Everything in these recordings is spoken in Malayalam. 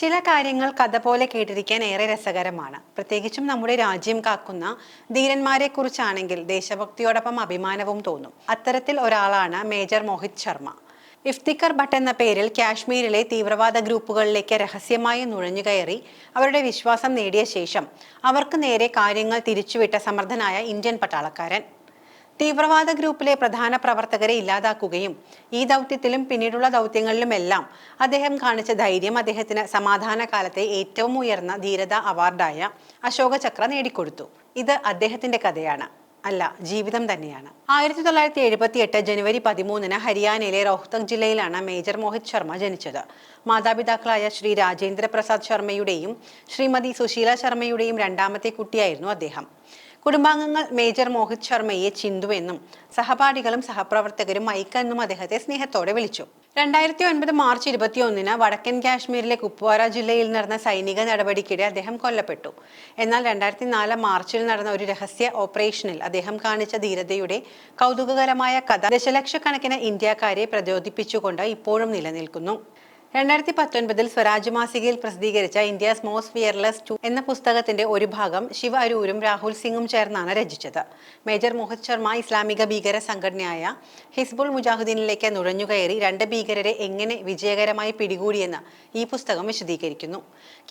ചില കാര്യങ്ങൾ കഥ പോലെ കേട്ടിരിക്കാൻ ഏറെ രസകരമാണ്. പ്രത്യേകിച്ചും നമ്മുടെ രാജ്യം കാക്കുന്ന ധീരന്മാരെ കുറിച്ചാണെങ്കിൽ ദേശഭക്തിയോടൊപ്പം അഭിമാനവും തോന്നും. അത്തരത്തിൽ ഒരാളാണ് മേജർ മോഹിത് ശർമ്മ. ഇഫ്തിക്കർ ഭട്ട് എന്ന പേരിൽ കാശ്മീരിലെ തീവ്രവാദ ഗ്രൂപ്പുകളിലേക്ക് രഹസ്യമായി നുഴഞ്ഞുകയറി അവരുടെ വിശ്വാസം നേടിയ ശേഷം അവർക്ക് നേരെ കാര്യങ്ങൾ തിരിച്ചുവിട്ട സമർത്ഥനായ ഇന്ത്യൻ പട്ടാളക്കാരൻ. തീവ്രവാദ ഗ്രൂപ്പിലെ പ്രധാന പ്രവർത്തകരെ ഇല്ലാതാക്കുകയും ഈ ദൗത്യത്തിലും പിന്നീടുള്ള ദൗത്യങ്ങളിലുമെല്ലാം അദ്ദേഹം കാണിച്ച ധൈര്യം അദ്ദേഹത്തിന് സമാധാന കാലത്തെ ഏറ്റവും ഉയർന്ന ധീരത അവാർഡായ അശോക ചക്ര നേടിക്കൊടുത്തു. ഇത് അദ്ദേഹത്തിന്റെ കഥയാണ്. അല്ല ജീവിതം തന്നെയാണ്. ആയിരത്തി തൊള്ളായിരത്തി എഴുപത്തി എട്ട് ജനുവരി പതിമൂന്നിന് ഹരിയാനയിലെ റോഹ്തക് ജില്ലയിലാണ് മേജർ മോഹിത് ശർമ്മ ജനിച്ചത്. മാതാപിതാക്കളായ ശ്രീ രാജേന്ദ്ര പ്രസാദ് ശർമ്മയുടെയും ശ്രീമതി സുശീല ശർമ്മയുടെയും രണ്ടാമത്തെ കുട്ടിയായിരുന്നു അദ്ദേഹം. കുടുംബാംഗങ്ങൾ മേജർ മോഹിത് ശർമ്മയെ ചിന്തു എന്നും സഹപാഠികളും സഹപ്രവർത്തകരും മൈക്ക എന്നും അദ്ദേഹത്തെ സ്നേഹത്തോടെ വിളിച്ചു. രണ്ടായിരത്തി ഒൻപത് മാർച്ച് ഇരുപത്തിയൊന്നിന് വടക്കൻ കാശ്മീരിലെ കുപ്വാര ജില്ലയിൽ നടന്ന സൈനിക നടപടിക്കിടെ അദ്ദേഹം കൊല്ലപ്പെട്ടു. എന്നാൽ രണ്ടായിരത്തി നാല് മാർച്ചിൽ നടന്ന ഒരു രഹസ്യ ഓപ്പറേഷനിൽ അദ്ദേഹം കാണിച്ച ധീരതയുടെ കൗതുകകരമായ കഥ ദശലക്ഷക്കണക്കിന് ഇന്ത്യക്കാരെ പ്രചോദിപ്പിച്ചുകൊണ്ട് ഇപ്പോഴും നിലനിൽക്കുന്നു. രണ്ടായിരത്തി പത്തൊൻപതിൽ സ്വരാജ് മാസികയിൽ പ്രസിദ്ധീകരിച്ച ഇന്ത്യസ് മോസ്റ്റ് ഫിയർലെസ് ടു എന്ന പുസ്തകത്തിന്റെ ഒരു ഭാഗം ശിവ അരൂരും രാഹുൽ സിംഗും ചേർന്നാണ് രചിച്ചത്. മേജർ മോഹിത് ശർമ്മ ഇസ്ലാമിക ഭീകര സംഘടനയായ ഹിസ്ബുൾ മുജാഹുദ്ദീനിലേക്ക് നുഴഞ്ഞുകയറി രണ്ട് ഭീകരരെ എങ്ങനെ വിജയകരമായി പിടികൂടിയെന്ന് ഈ പുസ്തകം വിശദീകരിക്കുന്നു.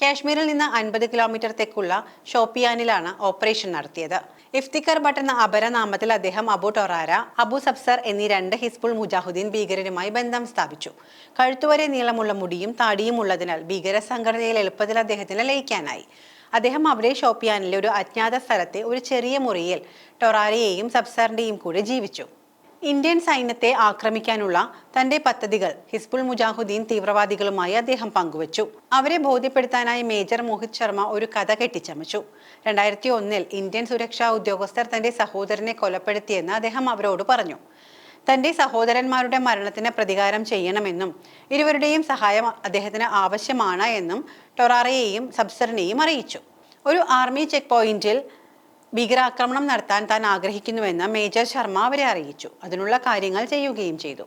കാശ്മീരിൽ നിന്ന് അൻപത് കിലോമീറ്റർ തെക്കുള്ള ഷോപ്പിയാനിലാണ് ഓപ്പറേഷൻ നടത്തിയത്. ഇഫ്തിക്കർ ഭട്ട് എന്ന അപരനാമത്തിൽ അദ്ദേഹം അബു ടൊറാര അബു സബ്സർ എന്നീ രണ്ട് ഹിസ്ബുൾ മുജാഹുദ്ദീൻ ഭീകരരുമായി ബന്ധം സ്ഥാപിച്ചു. കഴുത്തുവരെ നീളമുള്ള മുടിയും താടിയും ഉള്ളതിനാൽ ഭീകര സംഘടനയിൽ എളുപ്പത്തിൽ അദ്ദേഹത്തിന് ലയിക്കാനായി. അദ്ദേഹം അവിടെ ഷോപ്പിയാനിലെ ഒരു അജ്ഞാത സ്ഥലത്തെ ഒരു ചെറിയ മുറിയിൽ ടൊറാരയെയും സബ്സാറിന്റെയും കൂടെ ജീവിച്ചു. ഇന്ത്യൻ സൈന്യത്തെ ആക്രമിക്കാനുള്ള തന്റെ പദ്ധതികൾ ഹിസ്ബുൾ മുജാഹുദ്ദീൻ തീവ്രവാദികളുമായി അദ്ദേഹം പങ്കുവച്ചു. അവരെ ബോധ്യപ്പെടുത്താനായി മേജർ മോഹിത് ശർമ്മ ഒരു കഥ കെട്ടിച്ചമച്ചു. രണ്ടായിരത്തി ഒന്നിൽ ഇന്ത്യൻ സുരക്ഷാ ഉദ്യോഗസ്ഥർ തന്റെ സഹോദരനെ കൊലപ്പെടുത്തിയെന്ന് അദ്ദേഹം അവരോട് പറഞ്ഞു. തന്റെ സഹോദരന്മാരുടെ മരണത്തിന് പ്രതികാരം ചെയ്യണമെന്നും ഇരുവരുടെയും സഹായം അദ്ദേഹത്തിന് ആവശ്യമാണ് എന്നും ടൊറാറയെയും സബ്സറിനെയും അറിയിച്ചു. ഒരു ആർമി ചെക്ക് പോയിന്റിൽ ഭീകരാക്രമണം നടത്താൻ താൻ ആഗ്രഹിക്കുന്നുവെന്ന് മേജർ ശർമ്മ അവരെ അറിയിച്ചു. അതിനുള്ള കാര്യങ്ങൾ ചെയ്യുകയും ചെയ്തു.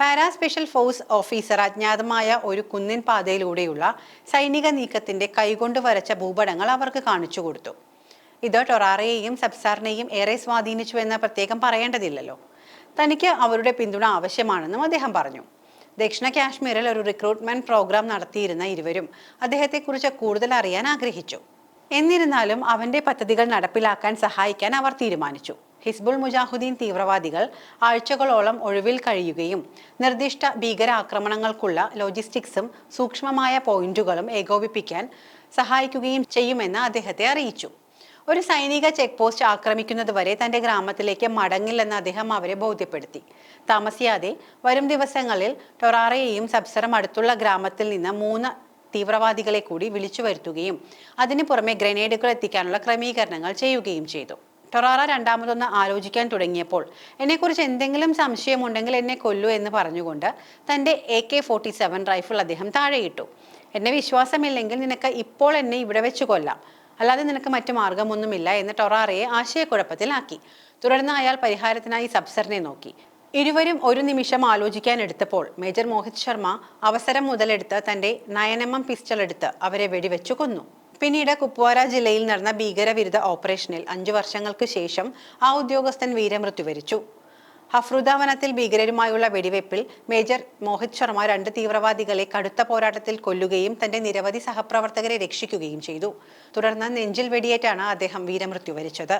പാരാ സ്പെഷ്യൽ ഫോഴ്സ് ഓഫീസർ അജ്ഞാതമായ ഒരു കുന്നിൻ പാതയിലൂടെയുള്ള സൈനിക നീക്കത്തിന്റെ കൈകൊണ്ട് വരച്ച ഭൂപടങ്ങൾ അവർക്ക് കാണിച്ചു കൊടുത്തു. ഇത് ടൊറാറയെയും സബ്സാറിനെയും ഏറെ സ്വാധീനിച്ചു എന്ന് പ്രത്യേകം പറയേണ്ടതില്ലല്ലോ. തനിക്ക് അവരുടെ പിന്തുണ ആവശ്യമാണെന്നും അദ്ദേഹം പറഞ്ഞു. ദക്ഷിണ കാശ്മീരിൽ ഒരു റിക്രൂട്ട്മെന്റ് പ്രോഗ്രാം നടത്തിയിരുന്ന ഇരുവരും അദ്ദേഹത്തെക്കുറിച്ച് കൂടുതൽ അറിയാൻ ആഗ്രഹിച്ചു. എന്നിരുന്നാലും അവന്റെ പദ്ധതികൾ നടപ്പിലാക്കാൻ സഹായിക്കാൻ അവർ തീരുമാനിച്ചു. ഹിസ്ബുൾ മുജാഹുദ്ദീൻ തീവ്രവാദികൾ ആഴ്ചകളോളം ഒഴിവിൽ കഴിയുകയും നിർദ്ദിഷ്ട ഭീകരാക്രമണങ്ങൾക്കുള്ള ലോജിസ്റ്റിക്സും സൂക്ഷ്മമായ പോയിന്റുകളും ഏകോപിപ്പിക്കാൻ സഹായിക്കുകയും ചെയ്യുമെന്ന് അദ്ദേഹത്തെ അറിയിച്ചു. ഒരു സൈനിക ചെക്ക് പോസ്റ്റ് ആക്രമിക്കുന്നത് വരെ തന്റെ ഗ്രാമത്തിലേക്ക് മടങ്ങില്ലെന്ന് അദ്ദേഹം അവരെ ബോധ്യപ്പെടുത്തി. താമസിയാതെ വരും ദിവസങ്ങളിൽ ടൊറാറയെയും സബ്സറും അടുത്തുള്ള ഗ്രാമത്തിൽ നിന്ന് മൂന്ന് തീവ്രവാദികളെ കൂടി വിളിച്ചു വരുത്തുകയും അതിനു പുറമെ ഗ്രനേഡുകൾ എത്തിക്കാനുള്ള ക്രമീകരണങ്ങൾ ചെയ്യുകയും ചെയ്തു. ടൊറാറ രണ്ടാമതൊന്ന് ആലോചിക്കാൻ തുടങ്ങിയപ്പോൾ എന്നെക്കുറിച്ച് എന്തെങ്കിലും സംശയമുണ്ടെങ്കിൽ എന്നെ കൊല്ലൂ എന്ന് പറഞ്ഞുകൊണ്ട് തന്റെ A K forty seven rifle അദ്ദേഹം താഴെയിട്ടു. എന്നെ വിശ്വാസമില്ലെങ്കിൽ നിനക്ക് ഇപ്പോൾ എന്നെ ഇവിടെ വെച്ച് കൊല്ലാം. അല്ലാതെ നിനക്ക് മറ്റു മാർഗമൊന്നുമില്ല എന്ന് ടൊറാറയെ ആശയക്കുഴപ്പത്തിലാക്കി. തുടർന്ന് അയാൾ പരിഹാരത്തിനായി സബ്സറിനെ നോക്കി. ഇരുവരും ഒരു നിമിഷം ആലോചിക്കാൻ എടുത്തപ്പോൾ മേജർ മോഹിത് ശർമ്മ അവസരം മുതലെടുത്ത് തന്റെ നയനമ്മം പിസ്റ്റൾ എടുത്ത് അവരെ വെടിവെച്ചു കൊന്നു. പിന്നീട് കുപ്വാര ജില്ലയിൽ നടന്ന ഭീകരവിരുദ്ധ ഓപ്പറേഷനിൽ അഞ്ചു വർഷങ്ങൾക്ക് ശേഷം ആ ഉദ്യോഗസ്ഥൻ വീരമൃത്യു വരിച്ചു ഹഫ്രുദ വനത്തിൽ ഭീകരരുമായുള്ള വെടിവെപ്പിൽ മേജർ മോഹിത് ശർമ്മ രണ്ട് തീവ്രവാദികളെ കടുത്ത പോരാട്ടത്തിൽ കൊല്ലുകയും തന്റെ നിരവധി സഹപ്രവർത്തകരെ രക്ഷിക്കുകയും ചെയ്തു. തുടർന്ന് നെഞ്ചിൽ വെടിയേറ്റാണ് അദ്ദേഹം വീരമൃത്യു വരിച്ചത്